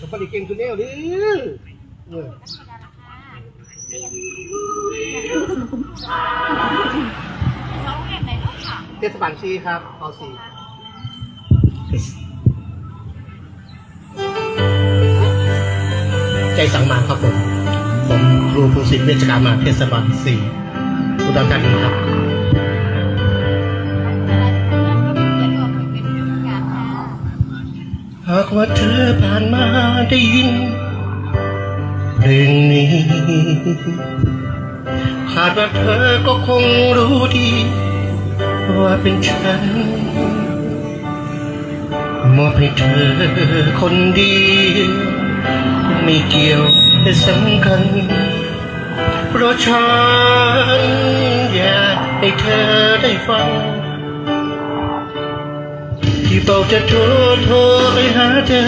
สปาริเก่งตัวเนี้ยดิเออเทศบาลซีครับพอซีใจสังมาครับผมผมครูภูสิทธิ์เวชการมาเทศบาลสี่อุดรธานีครับ หากว่าเธอผ่านมาได้ยินเพลงนี้คาดว่าเธอก็คงรู้ดี ว่าเป็นฉันมอบให้เธอคนเดียวไม่เกี่ยวแต่สำคัญ เพราะฉันอยากให้เธอได้ฟัง ที่บอกจะโทรโทรไปหาเธอ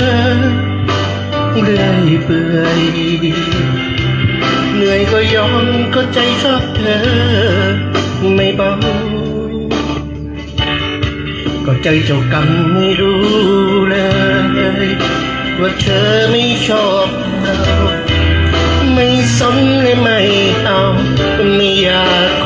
เรื่อยเปื่อยเหนื่อยก็ยอมก็ใจชอบเธอ ไม่เบาก็ใจเจ้ากรรมไม่รู้เลย ว่าเธอไม่ชอบเราไม่สนเลยไม่เอาไม่อยาก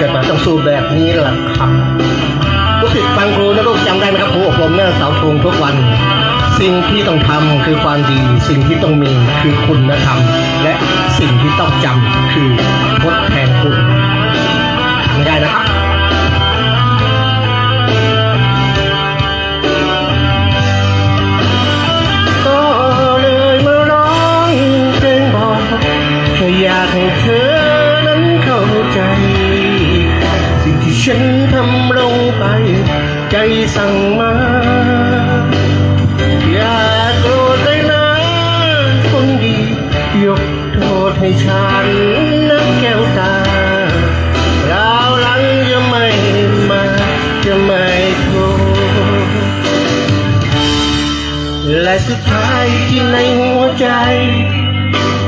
เกิดมาต้องสู้แบบนี้แหละครับลูกศิษย์ฟังครูนะลูกจำได้ไหมครับครูอบรมหน้าเสาธงทุกวัน สิ่งที่ต้องทำคือความดี สิ่งที่ต้องมีคือคุณธรรม และสิ่งที่ต้องจำคือทดแทนคุณไม่ได้นะครับก็เลยมาร้องเพลงบอกแค่อยากให้เธอ ฉันทำลงไป ใจสั่งมา อย่าโกรธเลยนะคนดี ยกโทษให้ฉันนะแก้วตาคราวหลังจะไม่มา จะไม่โทษและสุดท้ายที่ในหัวใจ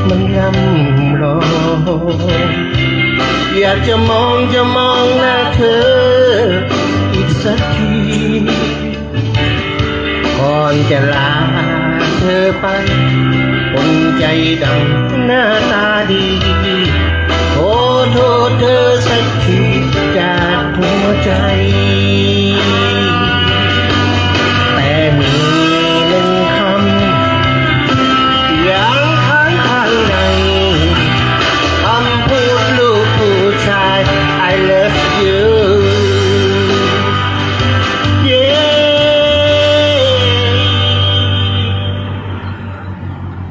มันยำรอ อยากจะมองจะมองหน้าเธอ อีกสักที ก่อนจะลาเธอไปคนใจดำหน้า